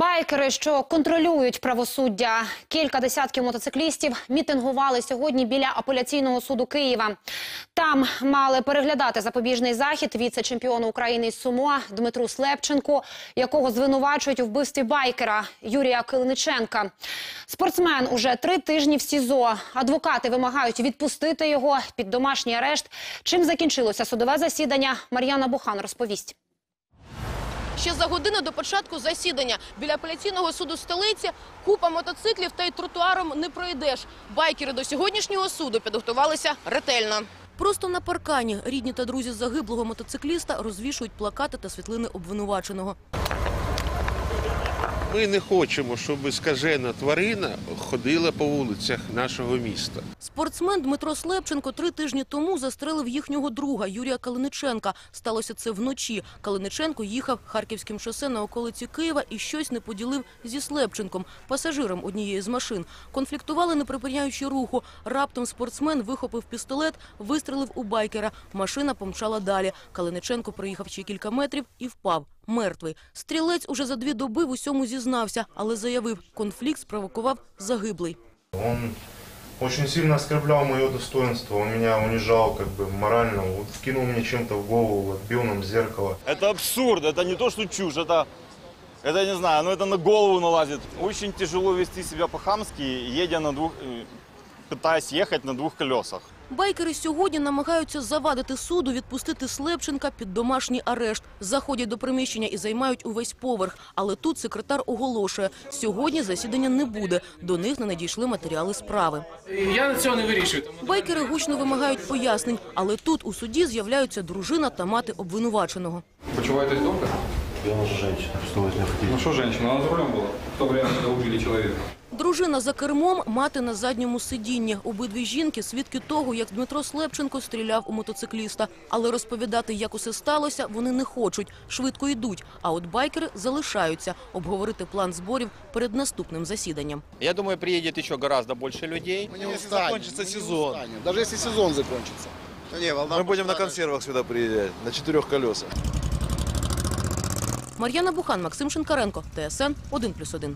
Байкери, що контролюють правосуддя, кілька десятків мотоциклістів мітингували сьогодні біля апеляційного суду Києва. Там мали переглядати запобіжний захід віце-чемпіону України із сумо Дмитру Слепченку, якого звинувачують у вбивстві байкера Юрія Килиниченка. Спортсмен уже три тижні в СІЗО. Адвокати вимагають відпустити його під домашній арешт. Чим закінчилося судове засідання? Мар'яна Бухан розповість. Ще за годину до початку засідання біля апеляційного суду столиці купа мотоциклів та й тротуаром не пройдеш. Байкери до сьогоднішнього суду підготувалися ретельно. Просто на паркані рідні та друзі загиблого мотоцикліста розвішують плакати та світлини обвинуваченого. Ми не хочемо, щоб скажена тварина ходила по вулицях нашого міста. Спортсмен Дмитро Слепченко три тижні тому застрелив їхнього друга Юрія Калиниченка. Сталося це вночі. Калиниченко їхав харківським шосе на околиці Києва і щось не поділив зі Слепченком, пасажиром однієї з машин. Конфліктували, не припиняючи руху. Раптом спортсмен вихопив пістолет, вистрелив у байкера. Машина помчала далі. Калиниченко проїхав ще кілька метрів і впав. Мертвий. Стрілець уже за дві доби в усьому зізнався, але заявив, конфлікт спровокував загиблий. Он очень сильно оскорблял мое достоинство, он меня унижал как бы морально, вот вкинул мне чем-то в голову, отбил нам зеркало. Это абсурд, это не то, что чушь, это, это я не знаю, но это на голову налазит. Очень тяжело вести себя по-хамски, едя на двух, э, пытаясь ехать на двух колесах. Байкери сьогодні намагаються завадити суду відпустити Слепченка під домашній арешт. Заходять до приміщення і займають увесь поверх. Але тут секретар оголошує, сьогодні засідання не буде. До них не надійшли матеріали справи. Я цього не вирішую. Байкери гучно вимагають пояснень, але тут у суді з'являються дружина та мати обвинуваченого. почуваєтесь добре? Ну що женщина, вона за рулем була в то время, коли убили чоловіка. Дружина за кермом, мати на задньому сидінні. Обидві жінки – свідки того, як Дмитро Слепченко стріляв у мотоцикліста. Але розповідати, як усе сталося, вони не хочуть. Швидко йдуть. А от байкери залишаються обговорити план зборів перед наступним засіданням. Я думаю, приедет еще гораздо больше людей. Мы не устанем. закончится сезон. Даже если сезон закончится. Мы будем на консервах сюда приезжать, на четырех колесах. Мар'яна Бухан, Максим Шинкаренко, ТСН 1+,1.